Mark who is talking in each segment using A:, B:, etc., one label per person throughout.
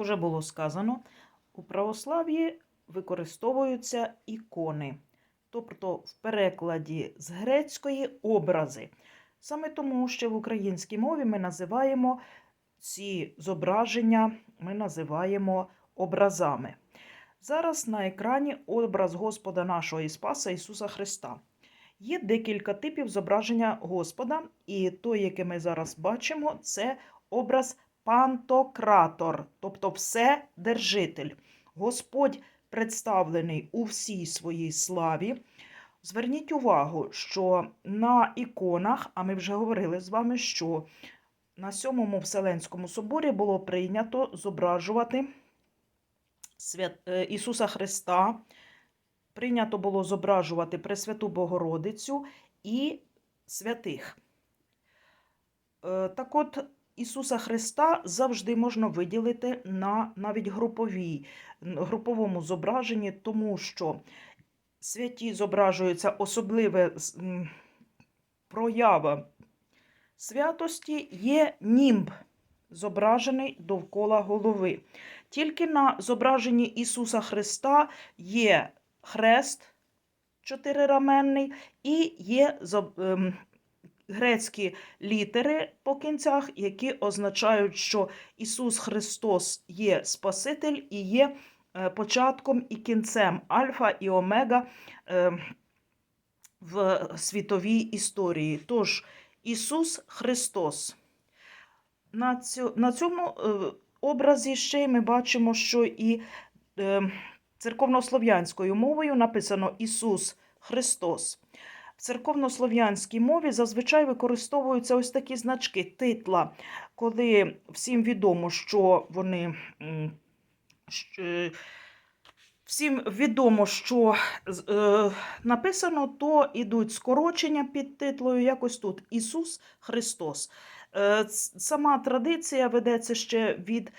A: Уже було сказано, у православ'ї використовуються ікони, тобто в перекладі з грецької образи. Саме тому, що в українській мові ми називаємо ці зображення ми називаємо образами. Зараз на екрані образ Господа нашого і Спаса Ісуса Христа. Є декілька типів зображення Господа, і той, який ми зараз бачимо, це образ пантократор, тобто вседержитель. Господь представлений у всій своїй славі. Зверніть увагу, що на іконах, а ми вже говорили з вами, що на сьомому Вселенському соборі було прийнято зображувати е, Ісуса Христа, прийнято було зображувати Пресвяту Богородицю і святих. Е, Так от, Ісуса Христа завжди можна виділити на навіть груповій, груповому зображенні, тому що святі зображуються особливе проява святості є німб, зображений довкола голови. Тільки на зображенні Ісуса Христа є хрест чотирираменний і є ем, грецькі літери по кінцях, які означають, що Ісус Христос є Спаситель і є е, початком і кінцем Альфа і Омега е, в світовій історії. Тож Ісус Христос. На, цьому е, образі ще й ми бачимо, що і церковнослов'янською мовою написано Ісус Христос. В церковнослов'янській мові зазвичай використовуються ось такі значки титла, коли всім відомо, що вони. е, Всім відомо, що е, написано, то ідуть скорочення під титлою, якось тут Ісус Христос. Е, сама традиція ведеться ще від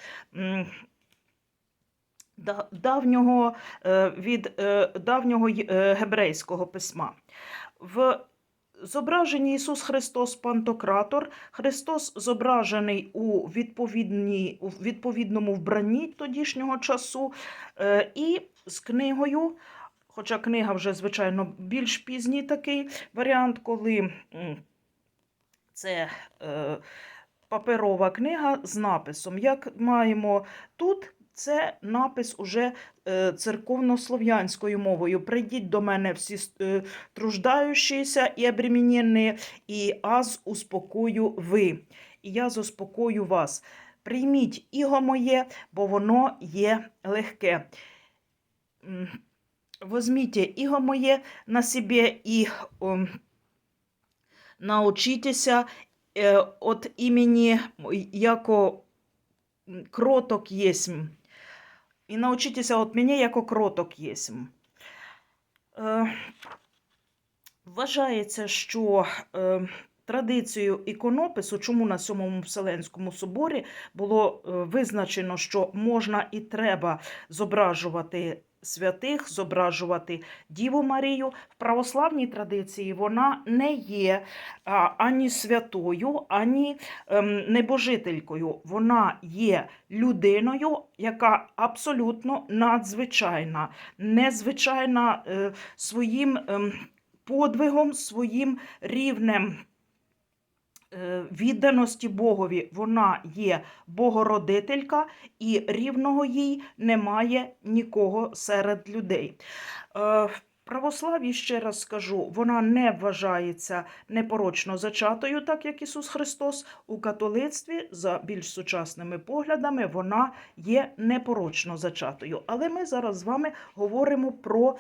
A: давнього, е, від е, давнього гебрейського письма. В зображенні Ісус Христос Пантократор, Христос зображений у, відповідній, у відповідному вбранні тодішнього часу, е, і з книгою. Хоча книга вже, звичайно, більш пізній такий варіант, коли це е, паперова книга з написом. Як маємо тут, це напис уже е, церковнослов'янською мовою. Прийдіть до мене всі е, труждаючіся і обременені, і аз успокою ви. І я заспокою вас. Прийміть іго моє, бо воно є легке. М, Возьмите іго моє на себе і научитеся е, от імені, яко кроток єсмь. І научитеся от мене, як кроток єсмь. Е, вважається, що е, традицією іконопису, чому на Сьомому Вселенському соборі було е, визначено, що можна і треба зображувати святих, зображувати Діву Марію. В православній традиції вона не є ані святою, ані ем, небожителькою. Вона є людиною, яка абсолютно надзвичайна, незвичайна е, своїм ем, подвигом, своїм рівнем. Е, Відданості Богові вона є богородителька, і рівного їй немає нікого серед людей. В православі, ще раз скажу, вона не вважається непорочно зачатою, так як Ісус Христос. У католицтві, за більш сучасними поглядами, вона є непорочно зачатою. Але ми зараз з вами говоримо про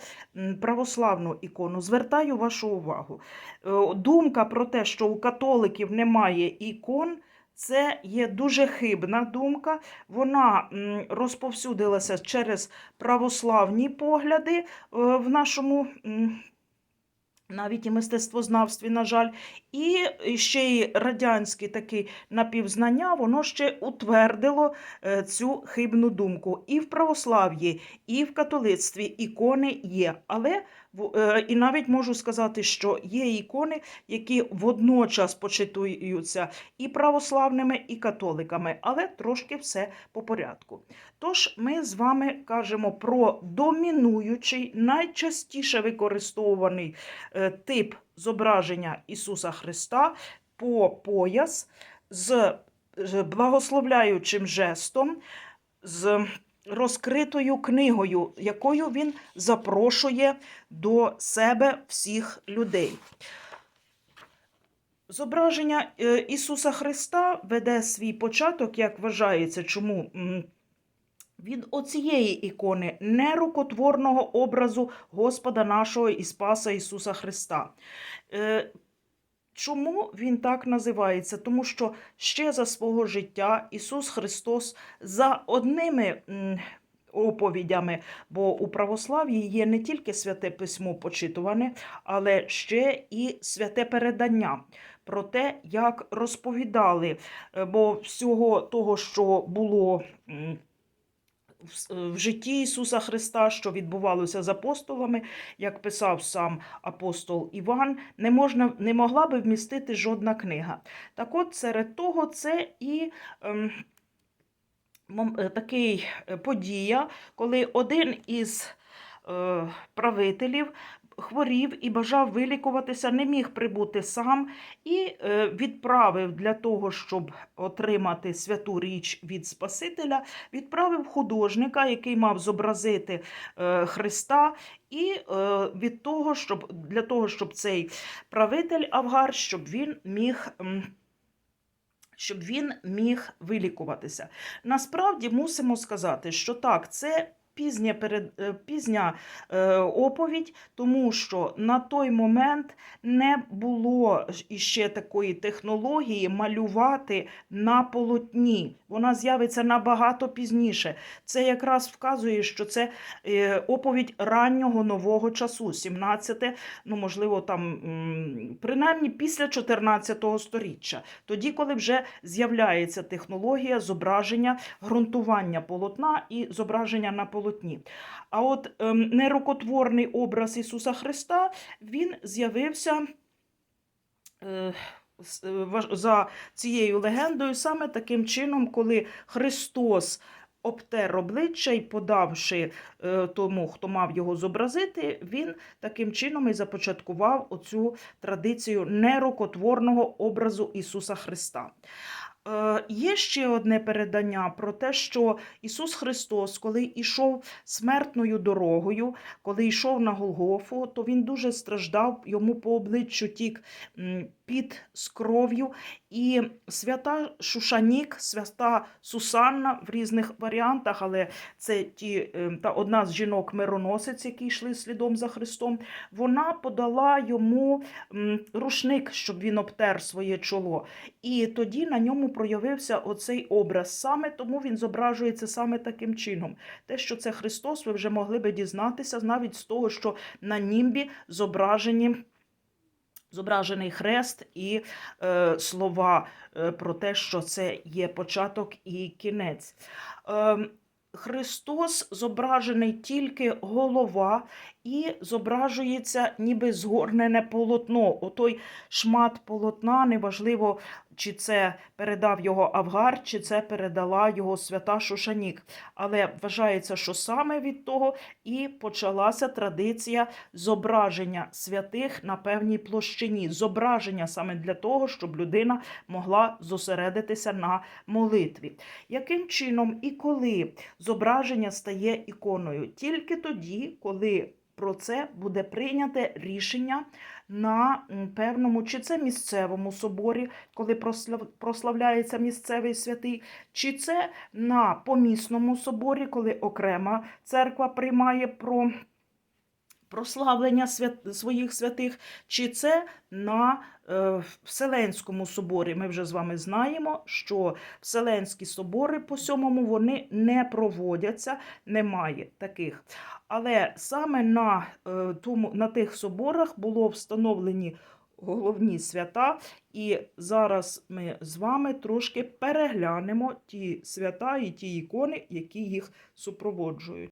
A: православну ікону. Звертаю вашу увагу. Е, Думка про те, що у католиків немає ікон. Це є дуже хибна думка. Вона розповсюдилася через православні погляди е, в нашому навіть і мистецтвознавстві, на жаль, і ще й радянське таке напівзнання, воно ще утвердило е, цю хибну думку. І в православ'ї, і в католицтві ікони є, але І навіть можу сказати, що є ікони, які водночас почитуються і православними, і католиками, але трошки все по порядку. Тож ми з вами кажемо про домінуючий, найчастіше використовуваний е, тип зображення Ісуса Христа по пояс з благословляючим жестом, з розкритою книгою, якою він запрошує до себе всіх людей. Зображення е, Ісуса Христа веде свій початок, як вважається, чому від оцієї ікони нерукотворного образу Господа нашого і Спаса Ісуса Христа. Чому він так називається? Тому що ще за свого життя Ісус Христос за одними оповідями, бо у православ'ї є не тільки святе письмо почитуване, але ще і святе передання про те, як розповідали, Е, бо всього того, що було. В житті Ісуса Христа, що відбувалося з апостолами, як писав сам апостол Іван, не, можна, не могла би вмістити жодна книга. Так от серед того це і ем, е, такий е, подія, коли один із е, правителів хворів і бажав вилікуватися, не міг прибути сам і е, відправив для того, щоб отримати святу річ від Спасителя, відправив художника, який мав зобразити е, Христа, і е, від того, щоб для того, щоб цей правитель Авгар, щоб він міг. Щоб він міг вилікуватися. Насправді мусимо сказати, що так, це пізня, е, пізня е, оповідь, тому що на той момент не було іще такої технології малювати на полотні. Вона з'явиться набагато пізніше. Це якраз вказує, що це е, оповідь раннього нового часу, 17, ну можливо, там принаймні після 14 сторіччя. Тоді, коли вже з'являється технологія зображення ґрунтування полотна і зображення на полотні. А от ем, нерукотворний образ Ісуса Христа він з'явився. Е, е, за цією легендою, саме таким чином, коли Христос обтер обличчя і подавши е, тому, хто мав його зобразити, він таким чином і започаткував оцю традицію нерукотворного образу Ісуса Христа. Е, Є ще одне передання про те, що Ісус Христос, коли йшов смертною дорогою, коли йшов на Голгофу, то він дуже страждав, йому по обличчю тік під з кров'ю. І свята Шушанік, свята Сусанна в різних варіантах, але це ті, е, та одна з жінок мироносець, які йшли слідом за Христом, вона подала йому рушник, щоб він обтер своє чоло. І тоді на ньому проявився оцей образ. Саме тому він зображується саме таким чином. Те, що це Христос, ви вже могли би дізнатися навіть з того, що на німбі зображені. Зображений хрест і е, слова е, про те, що це є початок і кінець. Е, Христос зображений тільки голова і зображується ніби згорнене полотно. Отой шмат полотна, неважливо, чи це передав його Авгар, чи це передала його свята Шушанік. Але вважається, що саме від того і почалася традиція зображення святих на певній площині. Зображення саме для того, щоб людина могла зосередитися на молитві. Яким чином і коли зображення стає іконою? Тільки тоді, коли про це буде прийняте рішення на певному, чи це місцевому соборі, коли прославляється місцевий святий, чи це на помісному соборі, коли окрема церква приймає про прославлення свят... своїх святих, чи це на е, Вселенському соборі. Ми вже з вами знаємо, що Вселенські собори по сьомому вони не проводяться, немає таких. Але саме на, е, тому, на тих соборах було встановлені головні свята, і зараз ми з вами трошки переглянемо ті свята і ті ікони, які їх супроводжують.